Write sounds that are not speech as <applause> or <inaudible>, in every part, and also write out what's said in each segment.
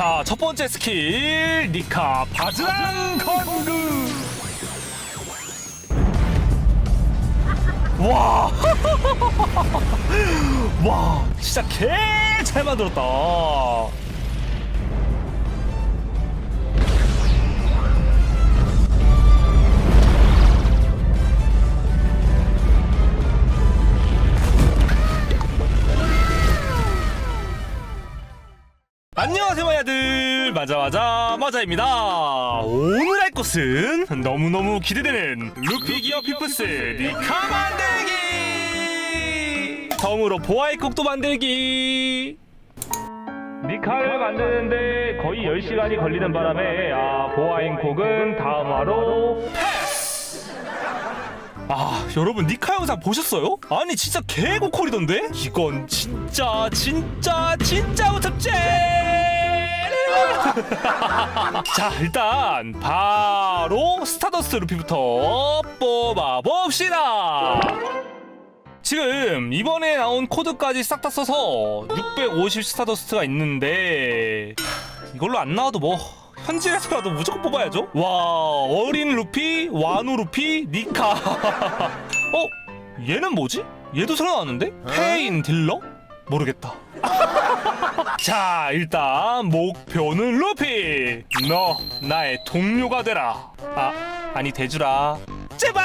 자, 첫 번째 스킬 니카 바즈랑 건그. 와, <laughs> 와, 진짜 개 잘 만들었다. 맞아 맞아 맞아입니다. 오늘 할 것은 너무너무 기대되는 루피 기어 피프스 니카 만들기! 덤으로 보아의 곡도 만들기! 니카를 만드는데 거의 10시간이 걸리는 바람에 아 보아인 곡은 다음화로 패스! 아 여러분 니카 영상 보셨어요? 아니 진짜 개고퀄이던데? 이건 진짜 진짜 진짜 우습지 <laughs> 자 일단 바로 스타더스트 루피부터 뽑아봅시다 지금 이번에 나온 코드까지 싹 다 써서 650 스타더스트가 있는데 이걸로 안 나와도 뭐 현질에서라도 무조건 뽑아야죠 와 어린 루피 와누 루피 니카 <laughs> 어? 얘는 뭐지? 얘도 새로 나왔는데? 페인 딜러? 모르겠다. <laughs> 자 일단 목표는 루피. 너 나의 동료가 되라. 아 아니 대주라. 제발!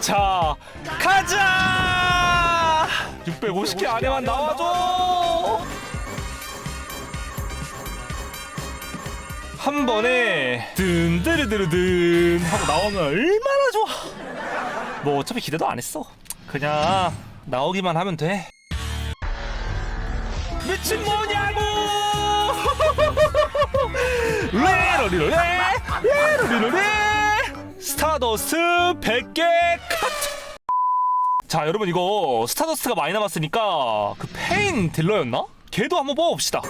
자 가자! 650개 안에만 나와줘! 한 번에 든드르드르든 하고 나오면 얼마나 좋아! 뭐 어차피 기대도 안 했어. 그냥 나오기만 하면 돼 미친 뭐냐고! <laughs> 레로리로레 레로리로레 스타더스트 100개 카트 자 여러분 이거 스타더스트가 많이 남았으니까 그 페인 딜러였나? 걔도 한번 뽑아봅시다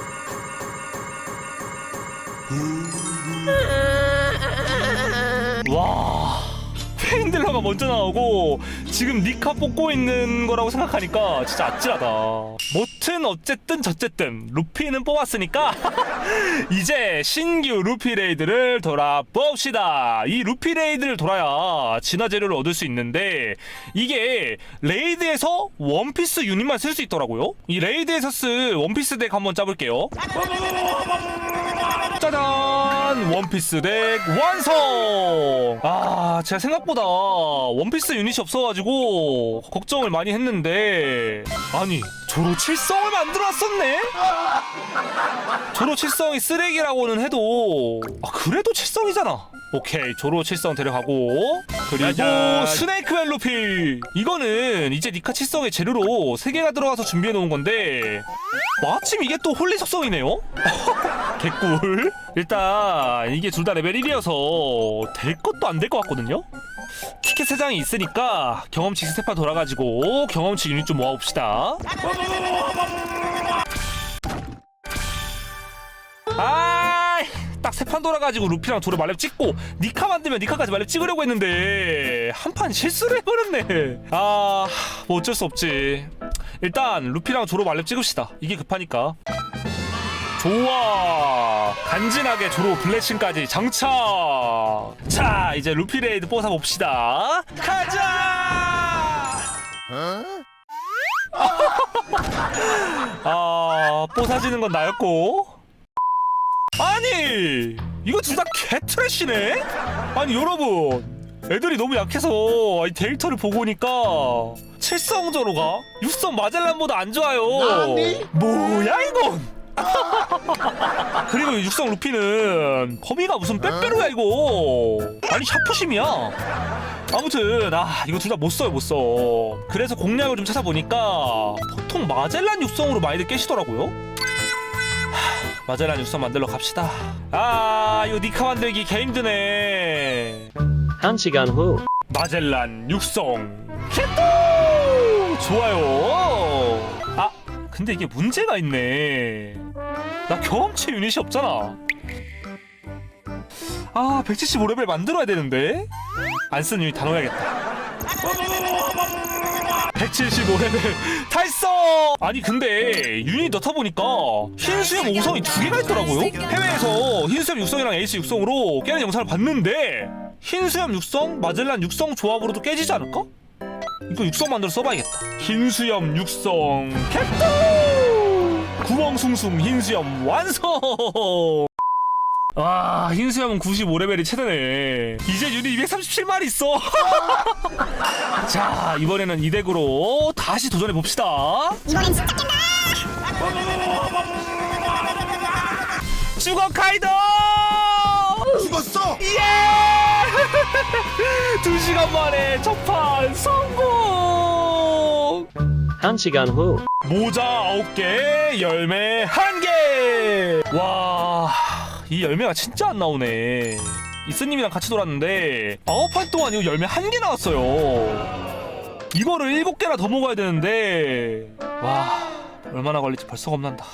페인딜러가 먼저 나오고 지금 니카 뽑고 있는 거라고 생각하니까 진짜 아찔하다 뭐튼 어쨌든 저쨌든 루피는 뽑았으니까 이제 신규 루피 레이드를 돌아봅시다 이 루피 레이드를 돌아야 진화 재료를 얻을 수 있는데 이게 레이드에서 원피스 유닛만 쓸 수 있더라고요 이 레이드에서 쓸 원피스 덱 한번 짜볼게요 짜잔! 원피스 덱 완성! 아 제가 생각보다 원피스 유닛이 없어가지고 걱정을 많이 했는데. 아니 조로 칠성을 만들어왔었네? 조로 칠성이 쓰레기라고는 해도 아 그래도 칠성이잖아 오케이 조로 칠성 데려가고 그리고 짜잔. 스네이크맨 루피. 이거는 이제 니카 칠성의 재료로 3개가 들어가서 준비해 놓은 건데 마침 이게 또 홀리 속성이네요? <laughs> 개꿀. 일단 이게 둘 다 레벨 1이어서 될 것도 안 될 것 같거든요? 티켓 3장이 있으니까 경험치 스테파 돌아가지고 경험치 유닛 좀 모아봅시다. 아 딱 세 판 돌아가지고 루피랑 둘을 말렙 찍고 니카 만들면 니카까지 말렙 찍으려고 했는데 한 판 실수를 해버렸네. 아뭐 어쩔 수 없지. 일단 루피랑 조로 말렙 찍읍시다. 이게 급하니까. 좋아. 간지나게 조로 블레싱까지 장착 자 이제 루피 레이드 뽀사 봅시다. 가자! <laughs> 아 뽀사지는 건 나였고 아니 이거 둘다 개트래시네 아니 여러분 애들이 너무 약해서 이 데이터를 보고 오니까 칠성조로가 육성 마젤란보다 안 좋아요 나니? 뭐야 이건 <laughs> 그리고 이 육성 루피는 범위가 무슨 빼빼로야 이거 아니 샤프심이야 아무튼 아 이거 둘 다 못 써요 못 써. 그래서 공략을 좀 찾아보니까 보통 마젤란 육성으로 많이들 깨시더라고요. 하, 마젤란 육성 만들러 갑시다. 아 이거 니카 만들기 개 힘드네. 한 시간 후 마젤란 육성 개또 좋아요. 아 근데 이게 문제가 있네. 나 경험치 유닛이 없잖아. 아 175레벨 만들어야 되는데 안쓴 유닛 다 넣어야겠다. 175레벨 달성! 아니 근데 유닛 넣다 보니까 흰수염 5성이 두 개가 있더라고요? 해외에서 흰수염 6성이랑 에이스 6성으로 깨는 영상을 봤는데 흰수염 6성, 마젤란 6성 조합으로도 깨지지 않을까? 이거 6성 만들어 써봐야겠다. 흰수염 6성 캡터 구멍숭숭 흰수염 완성 와 흰수염은 95레벨이 최대네. 이제 유닛 237마리 있어. <laughs> 자 이번에는 이 덱으로 다시 도전해 봅시다. 이번엔 진짜 깬다! 죽어 카이더! 죽었어! 예! <laughs> 두 시간 만에 첫판 성공! 한 시간 후. 모자 9개 열매 1개! 와 이 열매가 진짜 안 나오네. 이스님이랑 같이 놀았는데 9판 동안 이거 열매 1개 나왔어요. 이거를 7개나 더 먹어야 되는데 와 얼마나 걸릴지 벌써 겁난다.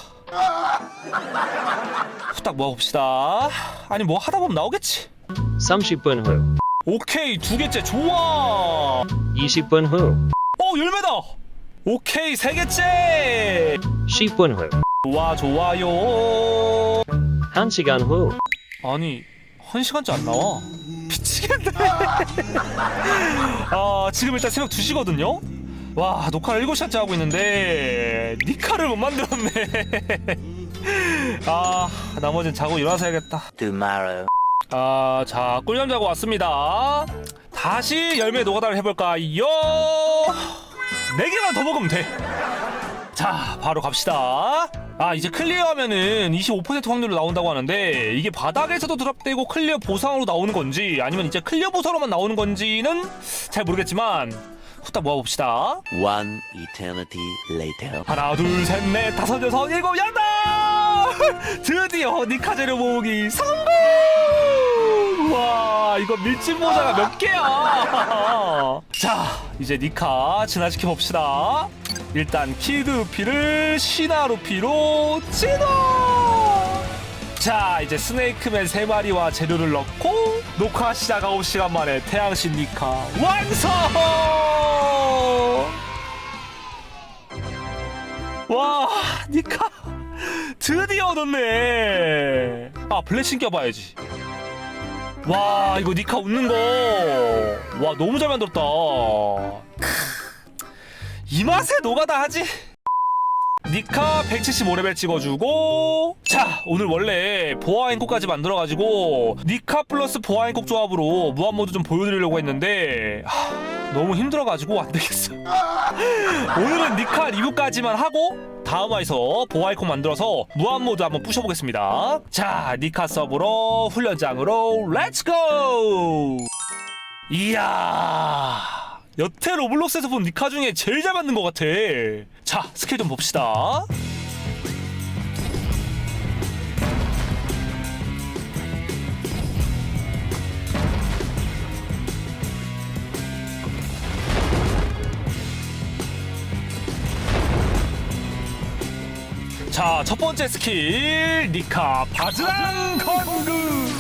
후딱 모아봅시다. 아니 뭐 하다 보면 나오겠지. 30분 후. 오케이 두 개째 좋아. 20분 후. 어 열매다. 오케이 세 개째. 10분 후. 좋아 좋아요 한 시간 후 아니 한 시간째 안 나와 미치겠네 <laughs> 아 지금 일단 새벽 2시거든요 와 녹화를 7시간째 하고 있는데 니카를 못 만들었네 <laughs> 아 나머진 자고 일어나서야겠다 Tomorrow. 아, 자, 꿀잠 자고 왔습니다. 다시 열매 노가다를 해볼까요? 네 개만 더 먹으면 돼. 자, 바로 갑시다. 아, 이제 클리어하면은 25% 확률로 나온다고 하는데 이게 바닥에서도 드랍되고 클리어 보상으로 나오는 건지 아니면 이제 클리어 보상으로만 나오는 건지는 잘 모르겠지만 후딱 모아봅시다. One eternity later. 하나, 둘, 셋, 넷, 다섯, 여섯, 일곱, 여덟! <laughs> 드디어 니카제로 모으기 성공! 와, 이거 밀짚 모자가 몇 개야? <laughs> 자, 이제 니카 진화시켜 봅시다. 일단 키드 루피를 시나루피로 진화! 자, 이제 스네이크맨 세마리와 재료를 넣고 녹화 시작 9시간 만에 태양신 니카 완성! 와 니카 드디어 얻었네 아 블레싱 껴봐야지 와 이거 니카 웃는 거 와 너무 잘 만들었다 크, 이 맛에 노가다 하지. 니카 175레벨 찍어주고 자 오늘 원래 보아 앵코까지 만들어가지고 니카 플러스 보아 앵콕 조합으로 무한모드 좀 보여드리려고 했는데 하, 너무 힘들어가지고 안되겠어. <laughs> 오늘은 니카 리뷰까지만 하고 다음 화에서 보아이콘 만들어서 무한모드 한번 부셔보겠습니다. 자 니카 서브로 훈련장으로 렛츠고! 이야 여태 로블록스에서 본 니카 중에 제일 잘 만든 것 같아 자 스킬 좀 봅시다 자, 첫 번째 스킬 니카 바즈랑 건그.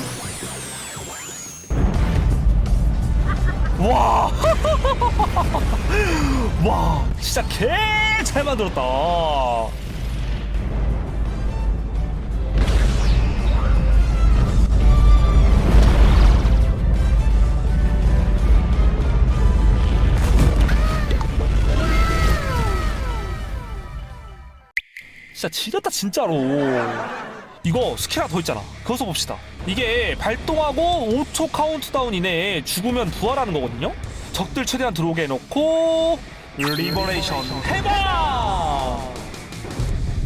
와, <laughs> 와, 진짜 개잘 만들었다. 진짜 지렸다 진짜로 이거 스킬 하나 더 있잖아. 그거 써봅시다. 이게 발동하고 5초 카운트다운 이내에 죽으면 부활하는 거거든요? 적들 최대한 들어오게 해놓고 리버레이션. 해봐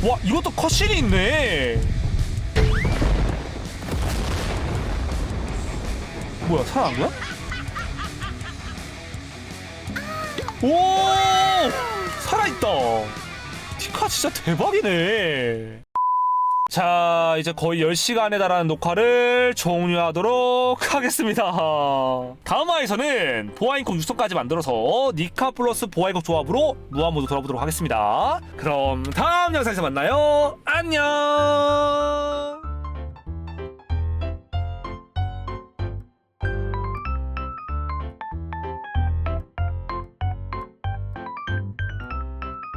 와 이것도 컷신이 있네. 뭐야 살아난 거야? 오! 살아있다. 티카 진짜 대박이네. 자, 이제 거의 10시간에 달하는 녹화를 종료하도록 <laughs> 하겠습니다. 다음 화에서는 보아인콕 6성까지 만들어서 니카 플러스 보아인콕 조합으로 무한모드 돌아보도록 하겠습니다. 그럼 다음 영상에서 만나요. 안녕!